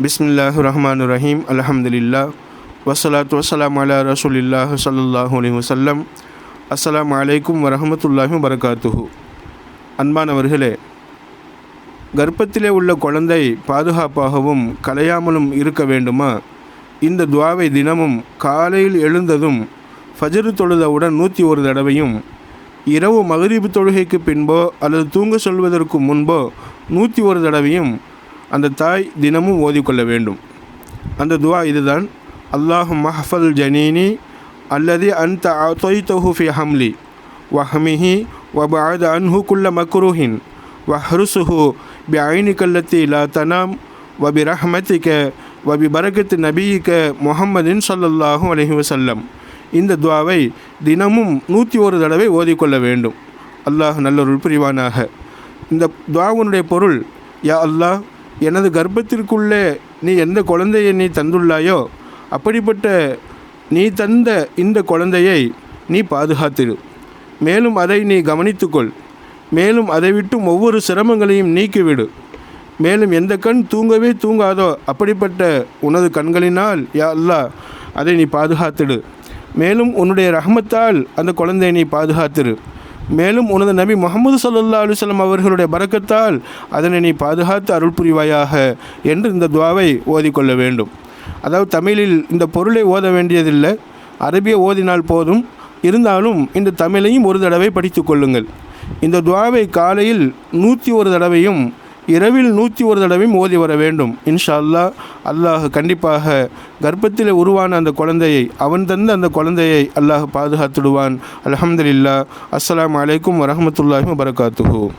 பிஸ்மில்லாஹு ரஹ்மான் ரஹீம் அலஹம்துல்லா வசலாத்து வசலாம் அலா ரசூலில்லாஹ் சல்லாஹூ அலி வசல்லம் அஸ்லாம் அலைக்கும் வரஹமத்துல்லாஹி வரகாத்துஹு அன்பானவர்களே கர்ப்பத்திலே உள்ள குழந்தை பாதுகாப்பாகவும் கலையாமலும் இருக்க வேண்டுமா? இந்த துவாவை தினமும் காலையில் எழுந்ததும் ஃபஜரு தொழுதவுடன் நூற்றி ஒரு தடவையும் இரவு மகரிபு தொழுகைக்கு பின்போ அல்லது தூங்க சொல்வதற்கு முன்போ நூற்றி ஒரு தடவையும் அந்த தாய் தினமும் ஓதிக்கொள்ள வேண்டும். அந்த துவா இதுதான். அல்லாஹு மஹஃபல் ஜனீனி அல்லது அந்த தொய்தொஹு ஃபி ஹம்லி வஹமிஹி வபாத் அன்ஹு குல்ல மக்ருஹின் வஹ்ருசுஹு பி ஐனிகல்லத்தி லா தனாம் வபி ரஹ்மத்திக வபி பரகத்து நபியிக்க முஹம்மதின் சொல்லல்லாஹும் அலஹி வசல்லம் இந்த துவாவை தினமும் நூற்றி ஒரு தடவை ஓதிக்கொள்ள வேண்டும். அல்லாஹ் நல்லொருள் புரிவானாக. இந்த துவாவுனுடைய பொருள் யா அல்லாஹ் எனது கர்ப்பத்திற்குள்ளே நீ எந்த குழந்தையை நீ தந்துள்ளாயோ அப்படிப்பட்ட நீ தந்த இந்த குழந்தையை நீ பாதுகாத்திரு. மேலும் அதை நீ கவனித்துக்கொள். மேலும் அதை விட்டும் ஒவ்வொரு சிரமங்களையும் நீக்கிவிடு. மேலும் எந்த கண் தூங்கவே தூங்காதோ அப்படிப்பட்ட உனது கண்களினால் யா அல்லா அதை நீ பாதுகாத்திடு. மேலும் உன்னுடைய ரஹமத்தால் அந்த குழந்தையை நீ பாதுகாத்திரு. மேலும் உனது நபி முகமது சல்லா அலுவலம் அவர்களுடைய பறக்கத்தால் அதனை நீ பாதுகாத்து அருள் புரிவாயாக என்று இந்த துவாவை ஓதிக்கொள்ள வேண்டும். அதாவது தமிழில் இந்த பொருளை ஓத வேண்டியதில்லை. அரபிய ஓதினால் போதும். இருந்தாலும் இந்த தமிழையும் ஒரு தடவை படித்து கொள்ளுங்கள். இந்த துவாவை காலையில் நூற்றி ஒரு தடவையும் இரவில் நூற்றி ஒரு தடவையும் ஓதி வர வேண்டும். இன்ஷா அல்லாஹ் அல்லாஹ் கண்டிப்பாக கர்ப்பத்தில் உருவான அந்த குழந்தையை அவன் தந்த அந்த குழந்தையை அல்லாஹ் பாதுகாத்துடுவான். அலமதுல்லா அஸ்லாம் அலைக்கும் வரமத்துல்லாஹி வபரகாத்துஹூ.